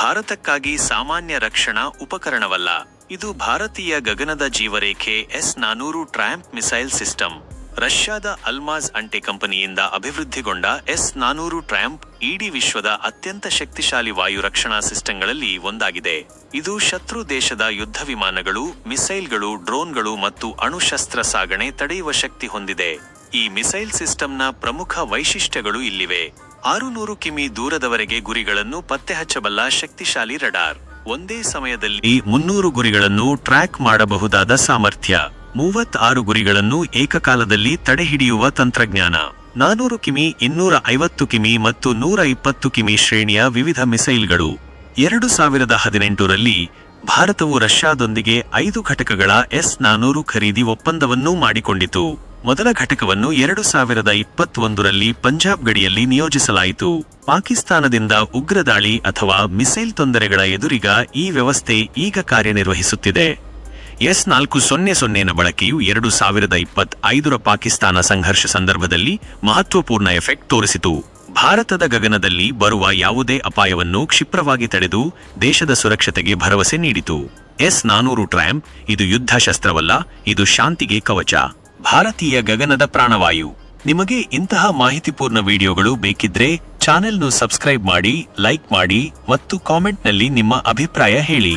ಭಾರತಕ್ಕಾಗಿ ಸಾಮಾನ್ಯ ರಕ್ಷಣಾ ಉಪಕರಣವಲ್ಲ. ಇದು ಭಾರತೀಯ ಗಗನದ ಜೀವರೇಖೆ ಎಸ್ ನಾನೂರು ಟ್ರ್ಯಾಂಪ್ ಮಿಸೈಲ್ ಸಿಸ್ಟಮ್. ರಷ್ಯಾದ ಅಲ್ಮಾಜ್ ಅಂಟೆ ಕಂಪನಿಯಿಂದ ಅಭಿವೃದ್ಧಿಗೊಂಡ ಎಸ್ ನಾನೂರು ಟ್ರ್ಯಾಂಪ್ ಇಡೀ ವಿಶ್ವದ ಅತ್ಯಂತ ಶಕ್ತಿಶಾಲಿ ವಾಯು ರಕ್ಷಣಾ ಸಿಸ್ಟಂಗಳಲ್ಲಿ ಒಂದಾಗಿದೆ. ಇದು ಶತ್ರು ದೇಶದ ಯುದ್ಧ ವಿಮಾನಗಳು, ಮಿಸೈಲ್ಗಳು, ಡ್ರೋನ್ಗಳು ಮತ್ತು ಅಣುಶಸ್ತ್ರ ಸಾಗಣೆ ತಡೆಯುವ ಶಕ್ತಿ ಹೊಂದಿದೆ. ಈ ಮಿಸೈಲ್ ಸಿಸ್ಟಂನ ಪ್ರಮುಖ ವೈಶಿಷ್ಟ್ಯಗಳು ಇಲ್ಲಿವೆ. ಆರುನೂರು ಕಿಮಿ ದೂರದವರೆಗೆ ಗುರಿಗಳನ್ನು ಪತ್ತೆ ಹಚ್ಚಬಲ್ಲ ಶಕ್ತಿಶಾಲಿ ರಡಾರ್. ಒಂದೇ ಸಮಯದಲ್ಲಿ ಮುನ್ನೂರು ಗುರಿಗಳನ್ನು ಟ್ರ್ಯಾಕ್ ಮಾಡಬಹುದಾದ ಸಾಮರ್ಥ್ಯ. ಮೂವತ್ತಾರು ಗುರಿಗಳನ್ನು ಏಕಕಾಲದಲ್ಲಿ ತಡೆಹಿಡಿಯುವ ತಂತ್ರಜ್ಞಾನ. ನಾನೂರು ಕಿಮಿ, ಇನ್ನೂರ ಐವತ್ತು ಕಿಮಿ ಮತ್ತು ನೂರ ಇಪ್ಪತ್ತು ಕಿಮಿ ಶ್ರೇಣಿಯ ವಿವಿಧ ಮಿಸೈಲ್ಗಳು. ಎರಡು ಸಾವಿರದ ಹದಿನೆಂಟರಲ್ಲಿ ಭಾರತವು ರಷ್ಯಾದೊಂದಿಗೆ ಐದು ಘಟಕಗಳ ಎಸ್ ನಾನೂರು ಖರೀದಿ ಒಪ್ಪಂದವನ್ನೂ ಮಾಡಿಕೊಂಡಿತು. ಮೊದಲ ಘಟಕವನ್ನು ಎರಡು ಸಾವಿರದ ಇಪ್ಪತ್ತೊಂದರಲ್ಲಿ ಪಂಜಾಬ್ ಗಡಿಯಲ್ಲಿ ನಿಯೋಜಿಸಲಾಯಿತು. ಪಾಕಿಸ್ತಾನದಿಂದ ಉಗ್ರದಾಳಿ ಅಥವಾ ಮಿಸೈಲ್ ತೊಂದರೆಗಳ ಎದುರಿಗ ಈ ವ್ಯವಸ್ಥೆ ಈಗ ಕಾರ್ಯನಿರ್ವಹಿಸುತ್ತಿದೆ. ಎಸ್ ನಾಲ್ಕು ಸೊನ್ನೆ ಸೊನ್ನೆನ ಬಳಕೆಯು ಎರಡು ಸಾವಿರದ ಇಪ್ಪತ್ತ್ ಐದರ ಪಾಕಿಸ್ತಾನ ಸಂಘರ್ಷ ಸಂದರ್ಭದಲ್ಲಿ ಮಹತ್ವಪೂರ್ಣ ಎಫೆಕ್ಟ್ ತೋರಿಸಿತು. ಭಾರತದ ಗಗನದಲ್ಲಿ ಬರುವ ಯಾವುದೇ ಅಪಾಯವನ್ನು ಕ್ಷಿಪ್ರವಾಗಿ ತಡೆದು ದೇಶದ ಸುರಕ್ಷತೆಗೆ ಭರವಸೆ ನೀಡಿತು. ಎಸ್ ನಾನೂರು ಟ್ರ್ಯಾಂಪ್, ಇದು ಯುದ್ಧ ಶಸ್ತ್ರವಲ್ಲ ಇದು ಶಾಂತಿಗೆ ಕವಚ. ಭಾರತೀಯ ಗಗನದ ಪ್ರಾಣವಾಯು. ನಿಮಗೆ ಇಂತಹ ಮಾಹಿತಿಪೂರ್ಣ ವಿಡಿಯೋಗಳು ಬೇಕಿದ್ರೆ ಚಾನೆಲ್ನು ಸಬ್ಸ್ಕ್ರೈಬ್ ಮಾಡಿ, ಲೈಕ್ ಮಾಡಿ ಮತ್ತು ಕಾಮೆಂಟ್ನಲ್ಲಿ ನಿಮ್ಮ ಅಭಿಪ್ರಾಯ ಹೇಳಿ.